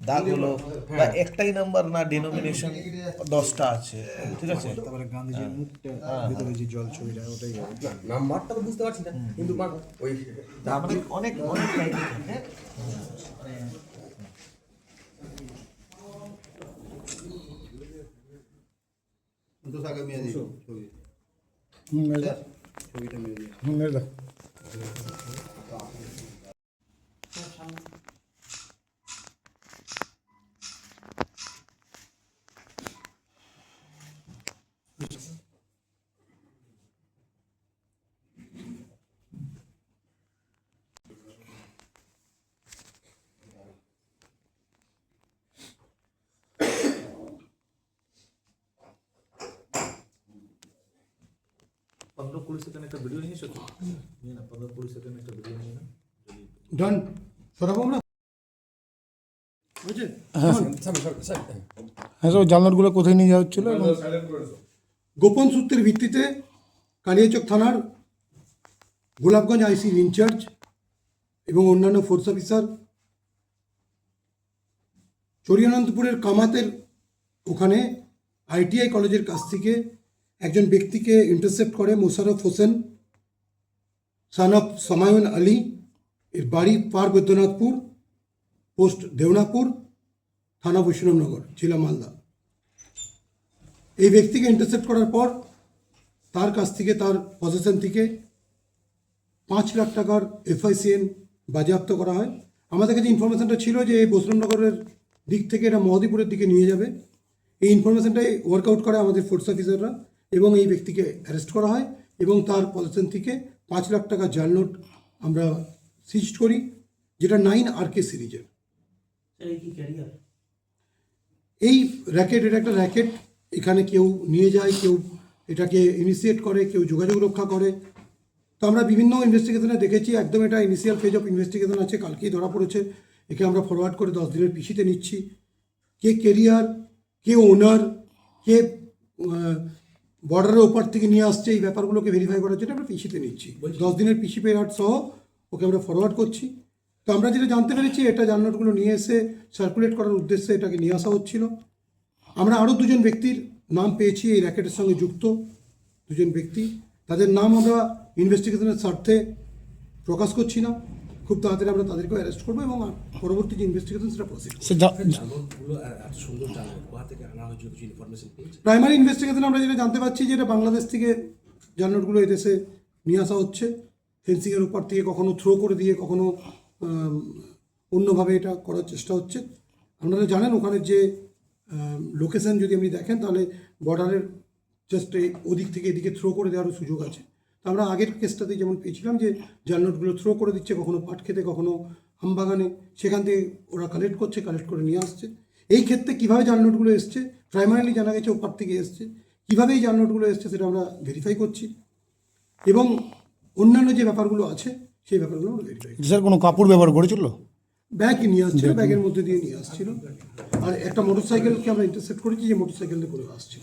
দাগ হলো বা একটাই নাম্বার না ডিনোমিনেশন দশটা আছে ঠিক আছে? তারপরে গান্ধীজির মুখটা ভিতরে যে জল ছবিটা ওটাই নাম্বারটা তো বুঝতে পারছি না কিন্তু ওই তারপরে অনেক অনেক হ্যাঁ ছবি Çok iyi demiyor. Nerede? Ee, পনেরো কুড়ি সেকেন্ড একটা ভিডিও নিয়েছো তো নিয়ে না পনেরো কুড়ি সেকেন্ড একটা ভিডিও নিয়ে না ডান সরাবো আমরা হ্যাঁ সব জানলাগুলো কোথায় নিয়ে যাওয়া হচ্ছিল গোপন সূত্রের ভিত্তিতে কালিয়াচক থানার গোলাপগঞ্জ আইসির ইনচার্জ এবং অন্যান্য ফোর্স অফিসার চরিয়ানন্দপুরের কামাতের ওখানে আইটিআই কলেজের কাছ থেকে একজন ব্যক্তিকে ইন্টারসেপ্ট করে মোশারফ হোসেন সান অফ সামায়ুন আলী এর বাড়ি পার বৈদ্যনাথপুর পোস্ট দেওনাপুর, থানা বৈষ্ণবনগর, জেলা মালদা। এই ব্যক্তিকে ইন্টারসেপ্ট করার পর তার কাছ থেকে, তার পজিশন থেকে পাঁচ লাখ টাকার এফআইসিএন বাজেয়াপ্ত করা হয়। আমাদের কাছে ইনফরমেশনটা ছিল যে এই বৈষ্ণবনগরের দিক থেকে এটা মহদীপুরের দিকে নিয়ে যাবে। এই ইনফরমেশনটাই ওয়ার্কআউট করে আমাদের ফোর্স অফিসাররা এবং এই ব্যক্তিকে অ্যারেস্ট করা হয় এবং তার পজিশন থেকে পাঁচ লাখ টাকা জাল নোট আমরা সিজ করি যেটা নাইন আর কে সিরিজের। এই র্যাকেট এটা একটা র্যাকেট এখানে কেউ নিয়ে যায় কেউ এটাকে ইনিশিয়েট করে কেউ যোগাযোগ রক্ষা করে। তো আমরা বিভিন্ন ইনভেস্টিগেশনে দেখেছি একদম এটা ইনিশিয়াল ফেজ অফ ইনভেস্টিগেশন আছে কালকেই ধরা পড়েছে। একে আমরা ফরওয়ার্ড করে দশ দিনের পিসিতে নিচ্ছি। কে কেরিয়ার কে ওনার কে বর্ডারের ওপার থেকে নিয়ে আসছে এই ব্যাপারগুলোকে ভেরিফাই করার জন্য আমরা পিসিতে নিচ্ছি। দশ দিনের পিসি পেরাট সহ ওকে আমরা ফরওয়ার্ড করছি। তো আমরা যেটা জানতে পেরেছি এটা জাননোটগুলো নিয়ে এসে সার্কুলেট করার উদ্দেশ্যে এটাকে নিয়ে আসা হচ্ছিল। আমরা আরও দুজন ব্যক্তির নাম পেয়েছি এই র্যাকেটের সঙ্গে যুক্ত দুজন ব্যক্তি। তাদের নাম আমরা ইনভেস্টিগেশনের স্বার্থে প্রকাশ করছি না। খুব তাড়াতাড়ি আমরা তাদেরকে অ্যারেস্ট করব এবং পরবর্তী যে ইনভেস্টিগেশন সেটা প্রসিড পেয়েছে? প্রাইমারি ইনভেস্টিগেশন আমরা যেটা জানতে পারছি যে এটা বাংলাদেশ থেকে জাননোটগুলো এদেশে নিয়ে আসা হচ্ছে। ফেন্সিংয়ের উপর থেকে কখনো থ্রো করে দিয়ে কখনো অন্যভাবে এটা করার চেষ্টা হচ্ছে। আপনারা জানেন ওখানে যে লোকেশন যদি আপনি দেখেন তাহলে বর্ডারের জাস্ট ওদিক থেকে এদিকে থ্রো করে দেওয়ারও সুযোগ আছে। আমরা আগের কেসটাতে যেমন পেয়েছিলাম যে জালনোটগুলো থ্রো করে দিচ্ছে কখনো পাট খেতে কখনো আমবাগানে সেখান থেকে ওরা কালেক্ট করছে কালেক্ট করে নিয়ে আসছে। এই ক্ষেত্রে কীভাবে জালনোটগুলো এসছে? প্রাইমারিলি জানা গেছে ওপার থেকে এসছে। কীভাবে এই জালনোটগুলো এসছে সেটা আমরা ভেরিফাই করছি। এবং অন্যান্য যে ব্যাপারগুলো আছে সেই ব্যাপারগুলো আমরা ভেরিফাই স্যার কোনো কাপড় ব্যবহার করেছিল? ব্যাগ নিয়ে আসছিল ব্যাগের মধ্যে দিয়ে নিয়ে আসছিল। আর একটা মোটর সাইকেলকে আমরা ইন্টারসেপ্ট করেছি যে মোটর সাইকেলটা করে আসছিল